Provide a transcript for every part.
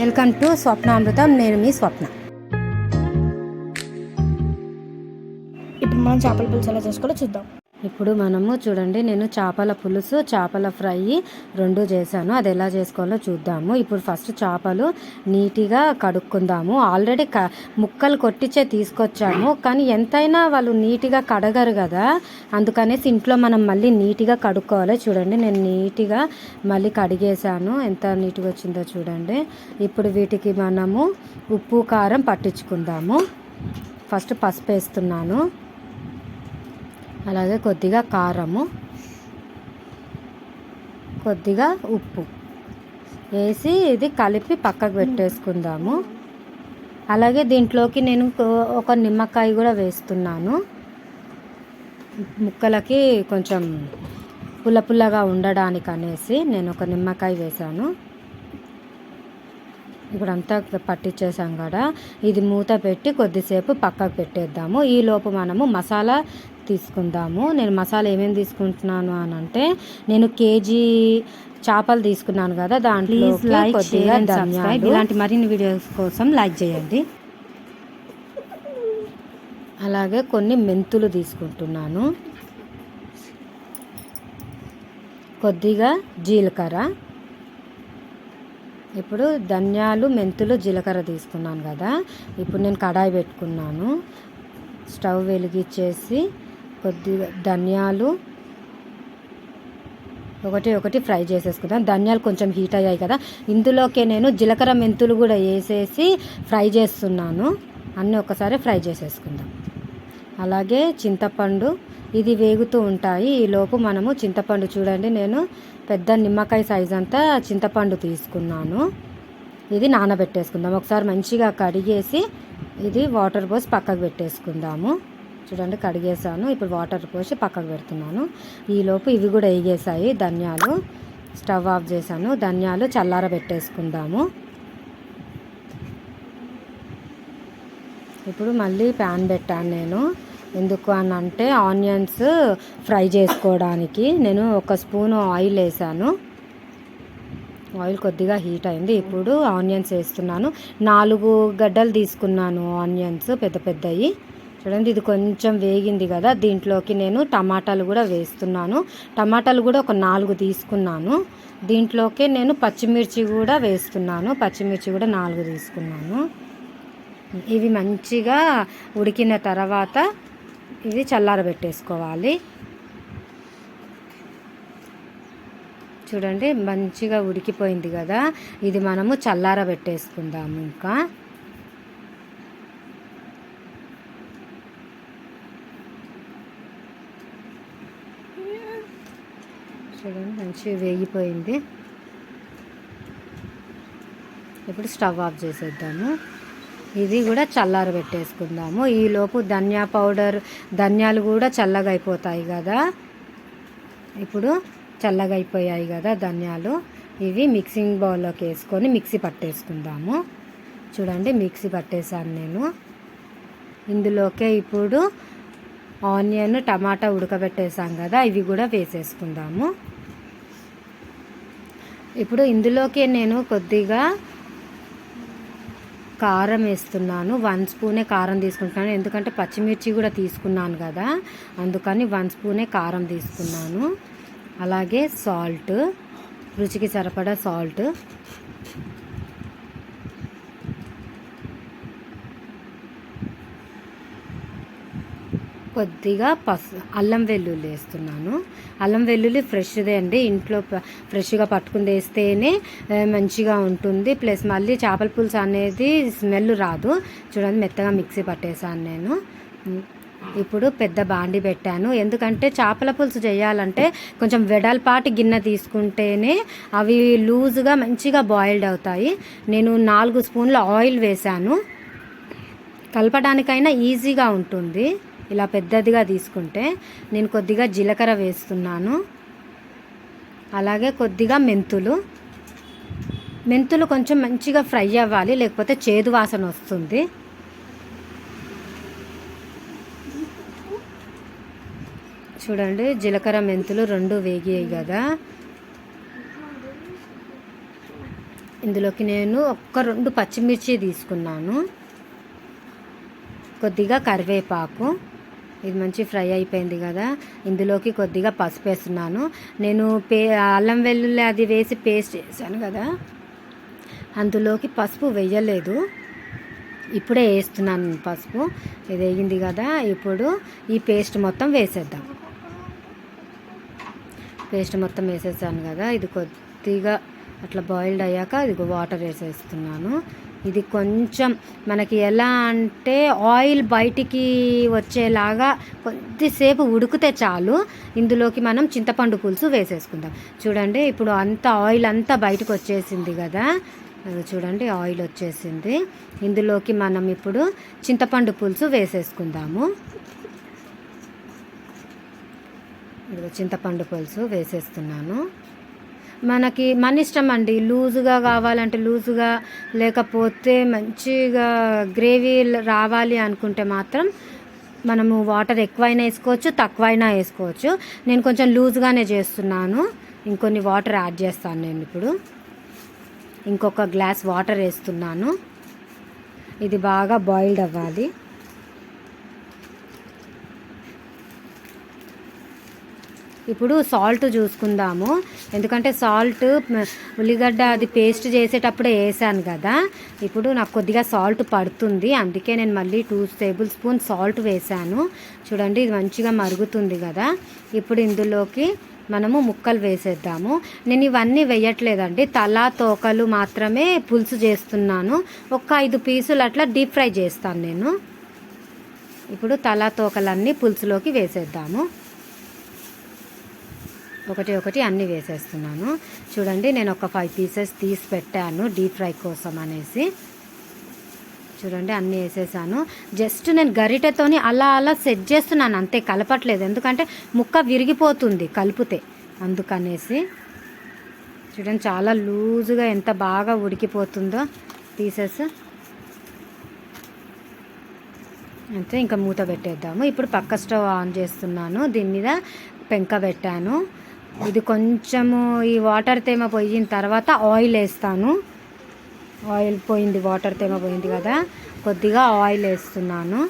Welcome to స్వప్నామృతం నేను మీ స్వప్న. ఇప్పుడు మనం చేపల పులుసు ఎలా చేసుకోవాలో చూద్దాం. ఇప్పుడు మనము చూడండి నేను చేపల పులుసు చేపల ఫ్రై రెండు చేశాను. అది ఎలా చేసుకోవాలో చూద్దాము. ఇప్పుడు ఫస్ట్ చేపలు నీట్గా కడుక్కుందాము. ఆల్రెడీ క ముక్కలు కొట్టించే తీసుకొచ్చాము. కానీ ఎంతైనా వాళ్ళు నీట్గా కడగరు కదా. అందుకనేసి ఇంట్లో మనం మళ్ళీ నీట్గా కడుక్కోవాలి. చూడండి నేను నీట్గా మళ్ళీ కడిగేశాను. ఎంత నీట్గా వచ్చిందో చూడండి. ఇప్పుడు వీటికి మనము ఉప్పు కారం పట్టించుకుందాము. ఫస్ట్ పసుపు వేస్తున్నాను. అలాగే కొద్దిగా కారము కొద్దిగా ఉప్పు. వేసి ఇది కలిపి పక్కకు పెట్టేసుకుందాము. అలాగే దీంట్లోకి నేను ఒక నిమ్మకాయ కూడా వేస్తున్నాను. ముక్కలకి కొంచెం పుల్ల పుల్లగా ఉండడానికి అనేసి నేను ఒక నిమ్మకాయ వేశాను. ఇప్పుడు అంతా పట్టించేసాం కదా. ఇది మూత పెట్టి కొద్దిసేపు పక్కకు పెట్టేద్దాము. ఈ లోపు మనము మసాలా తీసుకుందాము. నేను మసాలా ఏమేమి తీసుకుంటున్నాను అని అంటే నేను కేజీ చేపలు తీసుకున్నాను కదా దాంట్లో ఇలాంటి మరిన్ని వీడియోస్ కోసం లైక్ చేయండి. అలాగే కొన్ని మెంతులు తీసుకుంటున్నాను. కొద్దిగా జీలకర్ర. ఇప్పుడు ధనియాలు మెంతులు జీలకర్ర తీసుకున్నాను కదా. ఇప్పుడు నేను కడాయి పెట్టుకున్నాను. స్టవ్ వెలిగించేసి కొద్దిగా ధనియాలు. ఒకటి ఒకటి ఫ్రై చేసేసుకుందాం. ధనియాలు కొంచెం హీట్ అయ్యాయి కదా. ఇందులోకే నేను జీలకర్ర మెంతులు కూడా వేసేసి ఫ్రై చేస్తున్నాను. అన్నీ ఒకసారి ఫ్రై చేసేసుకుందాం. అలాగే చింతపండు ఇది వేగుతూ ఉంటాయి. ఈ లోపు మనము చింతపండు చూడండి నేను పెద్ద నిమ్మకాయ సైజ్ అంతా చింతపండు తీసుకున్నాను. ఇది నానబెట్టేసుకుందాం. ఒకసారి మంచిగా కడిగేసి ఇది వాటర్ పోసి పక్కకు పెట్టేసుకుందాము. చూడండి కడిగేసాను ఇప్పుడు వాటర్ పోసి పక్కకు పెడుతున్నాను. ఈలోపు ఇవి కూడా వేగేసాయి ధనియాలు స్టవ్ ఆఫ్ చేశాను. ధనియాలు చల్లార పెట్టేసుకుందాము. ఇప్పుడు మళ్ళీ ప్యాన్ పెట్టాను నేను. ఎందుకు అని అంటే ఆనియన్స్ ఫ్రై చేసుకోవడానికి. నేను ఒక స్పూన్ ఆయిల్ వేసాను ఆయిల్ కొద్దిగా హీట్ అయింది. ఇప్పుడు ఆనియన్స్ వేస్తున్నాను. నాలుగు గడ్డలు తీసుకున్నాను ఆనియన్స్ పెద్ద పెద్దవి చూడండి ఇది కొంచెం వేగింది కదా. దీంట్లోకి నేను టమాటాలు కూడా వేస్తున్నాను. టమాటాలు కూడా ఒక నాలుగు తీసుకున్నాను. దీంట్లోకి నేను పచ్చిమిర్చి కూడా వేస్తున్నాను. పచ్చిమిర్చి కూడా నాలుగు తీసుకున్నాను. ఇవి మంచిగా ఉడికిన తర్వాత ఇది చల్లారబెట్టేసుకోవాలి. చూడండి మంచిగా ఉడికిపోయింది కదా. ఇది మనము చల్లారబెట్టేసుకుందాము ఇంకా. చూడండి మంచిగా వేగిపోయింది. ఇప్పుడు స్టవ్ ఆఫ్ చేసేద్దాము. ఇది కూడా చల్లారు పెట్టేసుకుందాము. ఈలోపు ధనియా పౌడర్ ధనియాలు కూడా చల్లగా అయిపోతాయి కదా. ఇప్పుడు చల్లగా అయిపోయాయి కదా ధనియాలు. ఇవి మిక్సింగ్ బౌల్లోకి వేసుకొని మిక్సీ పట్టేసుకుందాము. చూడండి మిక్సీ పట్టేశాను నేను. ఇందులోకే ఇప్పుడు ఆనియన్ టమాటా ఉడకబెట్టేసాం కదా ఇవి కూడా వేసేసుకుందాము. ఇప్పుడు ఇందులోకి నేను కొద్దిగా కారం వేస్తున్నాను. వన్ స్పూనే కారం తీసుకుంటున్నాను. ఎందుకంటే పచ్చిమిర్చి కూడా తీసుకున్నాను కదా. అందుకని వన్ స్పూనే కారం తీసుకున్నాను. అలాగే సాల్ట్. రుచికి సరిపడా సాల్ట్. కొద్దిగా పసు అల్లం వెల్లుల్లి వేస్తున్నాను. అల్లం వెల్లుల్లి ఫ్రెష్దే అండి. ఇంట్లో ప- ఫ్రెష్గా పట్టుకుని వేస్తేనే మంచిగా ఉంటుంది. ప్లస్ మళ్ళీ చేపల పులుసు అనేది స్మెల్ రాదు. చూడండి మెత్తగా మిక్సీ పట్టేసాను నేను. ఇప్పుడు పెద్ద బాండి పెట్టాను. ఎందుకంటే చేపల పులుసు చేయాలంటే కొంచెం వెడల్పాటి గిన్నె తీసుకుంటేనే అవి లూజ్గా మంచిగా బాయిల్డ్ అవుతాయి. నేను నాలుగు స్పూన్ల ఆయిల్ వేశాను. కలపడానికైనా ఈజీగా ఉంటుంది. ఇలా పెద్దదిగా తీసుకుంటే నేను కొద్దిగా జీలకర్ర వేస్తున్నాను. అలాగే కొద్దిగా మెంతులు. మెంతులు కొంచెం మంచిగా ఫ్రై అవ్వాలి లేకపోతే చేదు వాసన వస్తుంది. చూడండి జీలకర్ర మెంతులు రెండు వేగాయి కదా. ఇందులోకి నేను ఒక్క రెండు పచ్చిమిర్చి తీసుకున్నాను. కొద్దిగా కరివేపాకు. ఇది మంచి ఫ్రై అయిపోయింది కదా. ఇందులోకి కొద్దిగా పసుపు వేస్తున్నాను. నేను పే అల్లం వెల్లుల్లి అది వేసి పేస్ట్ చేశాను కదా. అందులోకి పసుపు వేయలేదు. ఇప్పుడే వేస్తున్నాను పసుపు. ఇది వేగింది కదా. ఇప్పుడు ఈ పేస్ట్ మొత్తం వేసేద్దాం. పేస్ట్ మొత్తం వేసేసాను కదా. ఇది కొద్దిగా అట్లా బాయిల్డ్ అయ్యాక ఇది వాటర్ వేసేస్తున్నాను. ఇది కొంచెం మనకి ఎలా అంటే ఆయిల్ బయటికి వచ్చేలాగా కొద్దిసేపు ఉడికితే చాలు. ఇందులోకి మనం చింతపండు పులుసు వేసేసుకుందాం. చూడండి ఇప్పుడు అంత ఆయిల్ అంతా బయటకు వచ్చేసింది కదా. చూడండి ఆయిల్ వచ్చేసింది. ఇందులోకి మనం ఇప్పుడు చింతపండు పులుసు వేసేసుకుందాము. చింతపండు పులుసు వేసేస్తున్నాను. మనకి మన ఇష్టం అండి. లూజుగా కావాలంటే లూజుగా లేకపోతే మంచిగా గ్రేవీ రావాలి అనుకుంటే మాత్రం మనము వాటర్ ఎక్కువైనా వేసుకోవచ్చు తక్కువైనా వేసుకోవచ్చు. నేను కొంచెం లూజ్గానే చేస్తున్నాను. ఇంకొన్ని వాటర్ యాడ్ చేస్తాను నేను ఇప్పుడు. ఇంకొక గ్లాస్ వాటర్ వేస్తున్నాను. ఇది బాగా బాయిల్డ్ అవ్వాలి. ఇప్పుడు సాల్ట్ చూసుకుందాము. ఎందుకంటే సాల్ట్ ఉల్లిగడ్డ అది పేస్ట్ చేసేటప్పుడే వేసాను కదా. ఇప్పుడు నాకు కొద్దిగా సాల్ట్ పడుతుంది. అందుకే నేను మళ్ళీ టూ టేబుల్ స్పూన్ సాల్ట్ వేసాను. చూడండి ఇది మంచిగా మరుగుతుంది కదా. ఇప్పుడు ఇందులోకి మనము ముక్కలు వేసేద్దాము. నేను ఇవన్నీ వేయట్లేదండి. తల తోకలు మాత్రమే పులుసు చేస్తున్నాను. ఒక ఐదు పీసులు అట్లా డీప్ ఫ్రై చేస్తాను నేను. ఇప్పుడు తల తోకలన్నీ పులుసులోకి వేసేద్దాము. ఒకటి ఒకటి అన్నీ వేసేస్తున్నాను. చూడండి నేను ఒక ఫైవ్ పీసెస్ తీసి పెట్టాను డీప్ ఫ్రై కోసం అనేసి. చూడండి అన్నీ వేసేసాను. జస్ట్ నేను గరిటెతోని అలా అలా సెట్ చేస్తున్నాను అంతే కలపట్లేదు. ఎందుకంటే ముక్క విరిగిపోతుంది కలిపితే అందుకనేసి. చూడండి చాలా లూజుగా ఎంత బాగా ఉడికిపోతుందో పీసెస్ అంతే ఇంకా మూత పెట్టేద్దాము. ఇప్పుడు పక్క స్టవ్ ఆన్ చేస్తున్నాను. దీని మీద పెంక పెట్టాను. ఇది కొంచెము ఈ వాటర్ తేమ పోయిన తర్వాత ఆయిల్ వేస్తాను. ఆయిల్ పోయింది వాటర్ తేమ పోయింది కదా. కొద్దిగా ఆయిల్ వేస్తున్నాను.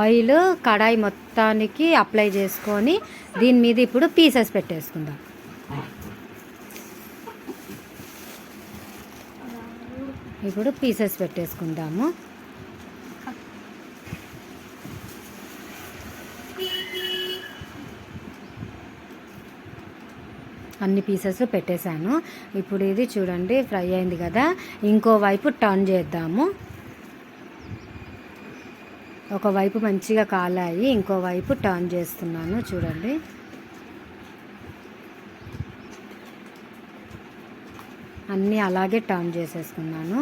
ఆయిల్ కడాయి మొత్తానికి అప్లై చేసుకొని దీని మీద ఇప్పుడు పీసెస్ పెట్టేసుకుందాం. ఇప్పుడు పీసెస్ పెట్టేసుకుందాము. అన్ని పీసెస్ పెట్టేశాను. ఇప్పుడు ఇది చూడండి ఫ్రై అయింది కదా. ఇంకోవైపు టర్న్ చేద్దాము. ఒకవైపు మంచిగా కాలాయి ఇంకోవైపు టర్న్ చేస్తున్నాను చూడండి. అన్నీ అలాగే టర్న్ చేసేసుకున్నాను.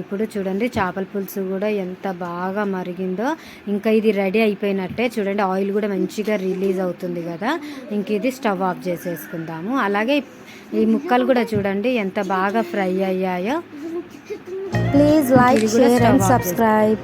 ఇప్పుడు చూడండి చేపల పులుసు కూడా ఎంత బాగా మరిగిందో. ఇంకా ఇది రెడీ అయిపోయినట్టే. చూడండి ఆయిల్ కూడా మంచిగా రిలీజ్ అవుతుంది కదా. ఇంక ఇది స్టవ్ ఆఫ్ చేసేసుకుందాము. అలాగే ఈ ముక్కలు కూడా చూడండి ఎంత బాగా ఫ్రై అయ్యాయో. Please like share and subscribe